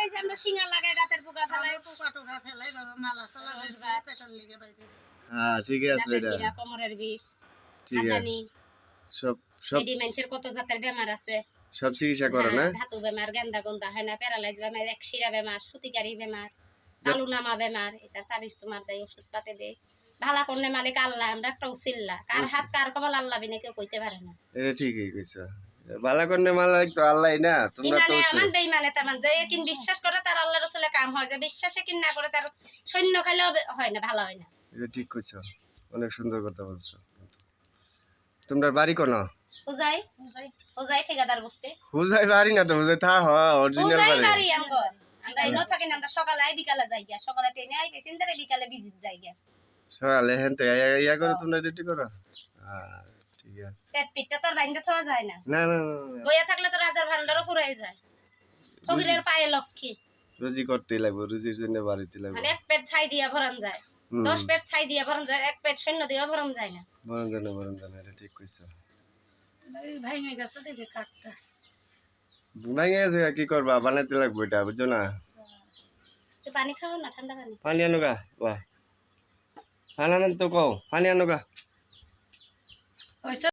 এই যে আমরা শিঙা লাগাই দাঁতের পোকা ফেলাই। পোকা টোকা ফেলাই বাবা মালা সালা হয়েছে লেগে বাইরে হ্যাঁ ঠিকই আছে এটা। কোমরের বিষ ঠিক আছে। সব সব এডি মানুষের কত জাতের বেমার আছে। সব চিকিৎসা করো না? হ্যাঁ, ধাতু বেমার গেন্দা গন্দা হয় না প্যারালাইজ বেমার একশিরা বেমার সুতিকারি বেমার চালু নামা বেমার এটা তাবিজ তোমার দেয় ওষুধ পাতে দেয়। ভালা করলে মালিক আল্লাহ আমরা একটা উচিল্লা। কার হাত কার কপাল আল্লাহ বিনে কেউ কইতে পারে না। এটা ঠিকই কইছো। মালাক তো আল্লাহ না তোমরা তো ইমানে যে কিন বিশ্বাস করে তার আল্লাহ রসুলে কাম হয় যে বিশ্বাসে কিন না করে তার সৈন্য হয় না ভালো হয় না। এটা ঠিক কইছো অনেক সুন্দর কথা বলছো। তোমরা বাড়ি কোন? বুঝাই বুঝাই ঠিকাদার হুজাই বাড়ি না তো হুজাই থা হ অরিজিনাল বাড়ি। বাড়ি আমগর আমরা এনো থাকি না আমরা সকালে আই বিকালে যাই গিয়া সকালে ট্রেনে আই পেছন বিকালে ভিজিট যাই গিয়া। সকালে হেন থেকে ইয়া করো তোমরা রেডি করো? হ্যাঁ ঠিক আছে পেট পিঠটা তো আর থাকা যায় না। না না না, বইয়া থাকলে তো রাজার ভান্ডারও ফুরাই যায়। ফকিরের পায়ে লক্ষ্মী। রুজি করতেই লাগবে রুজির জন্য বাড়িতে লাগবে। মানে এক পেট ছাই দিয়া ভরান যায়। দশ পেট ছাই দিয়া ভরান যায় এক পেট সৈন্য দিয়া ভরান যায় না। বরণ জানে বরণ জানে এটা ঠিক কইছো। এই গেছে দেখে কাঠটা ভেঙে গেছে কি করবা? বানাইতে লাগবে এটা বুঝছ না? পানি খাও না ঠান্ডা পানি? পানি আনো গা বাহ পানি আনেন তো কও পানি আনো গা। Hoşça